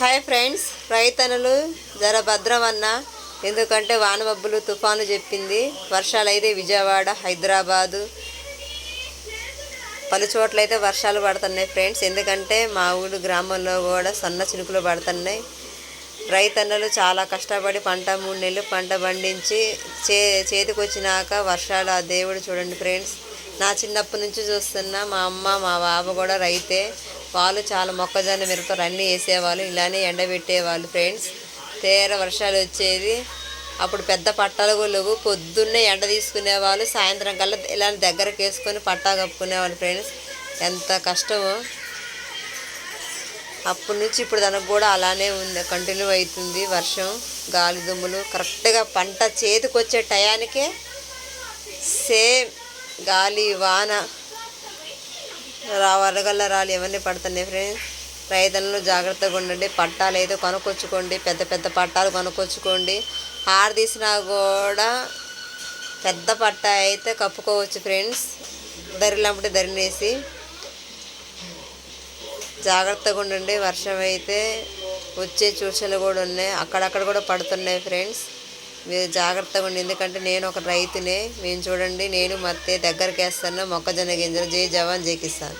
Hi friends రైతనులు జర భద్రమన్న. ఎందుకంటే వానమబ్బులు తుఫాను చెప్పింది. వర్షాలు అయితే విజయవాడ హైదరాబాదు. పలు చోట్ల అయితే వర్షాలు పడుతున్నాయి ఫ్రెండ్స్ ఎందుకంటే మా ఊరు గ్రామంలో కూడా సన్న చినుకులు పడుతున్నాయి. రైతన్నలు చాలా కష్టపడి పంట మూడు నెలలు పంట పండించి చే చేతికొచ్చినాక వర్షాలు ఆ దేవుడు చూడండి ఫ్రెండ్స్ నా చిన్నప్పటి నుంచి చూస్తున్నా మా అమ్మ మా బావ కూడా రైతే. వాళ్ళు చాలా మొక్కజొన్న మిరపకాయలు అన్నీ వేసేవాళ్ళు ఇలానే ఎండబెట్టేవాళ్ళు ఫ్రెండ్స్ తీర వర్షాలు వచ్చేది. అప్పుడు పెద్ద పట్టాలు లేవు. పొద్దున్నే ఎండ తీసుకునేవాళ్ళు సాయంత్రం కల్లా ఇలా దగ్గరకు వేసుకొని పట్టా కప్పుకునేవాళ్ళు ఫ్రెండ్స్ ఎంత కష్టమో. అప్పటి నుంచి ఇప్పుడు దానికి కూడా అలానే ఉంది. కంటిన్యూ అవుతుంది వర్షం గాలి దుమ్ములు. కరెక్ట్గా పంట చేతికి వచ్చే టయానికే సేమ్ గాలి వాన రా వరగల్ల రాళ్ళు ఇవన్నీ పడుతున్నాయి ఫ్రెండ్స్ రైతులను జాగ్రత్తగా ఉండండి. పట్టాలు అయితే కొనుక్కొచ్చుకోండి. పెద్ద పెద్ద పట్టాలు కొనుక్కొచ్చుకోండి. ఆరు తీసినా కూడా పెద్ద పట్ట అయితే కప్పుకోవచ్చు ఫ్రెండ్స్ దరిలంపటి దరినేసి. జాగ్రత్తగా ఉండండి. వర్షం అయితే వచ్చే సూచనలు కూడా ఉన్నాయి. అక్కడక్కడ కూడా పడుతున్నాయి ఫ్రెండ్స్ మీరు జాగ్రత్తగా ఉండి ఎందుకంటే నేను ఒక రైతునే. మేము చూడండి నేను మత్తే దగ్గరికి వేస్తాను మొక్కజొన్న గింజలు జై జవాన్ జై కిసాన్.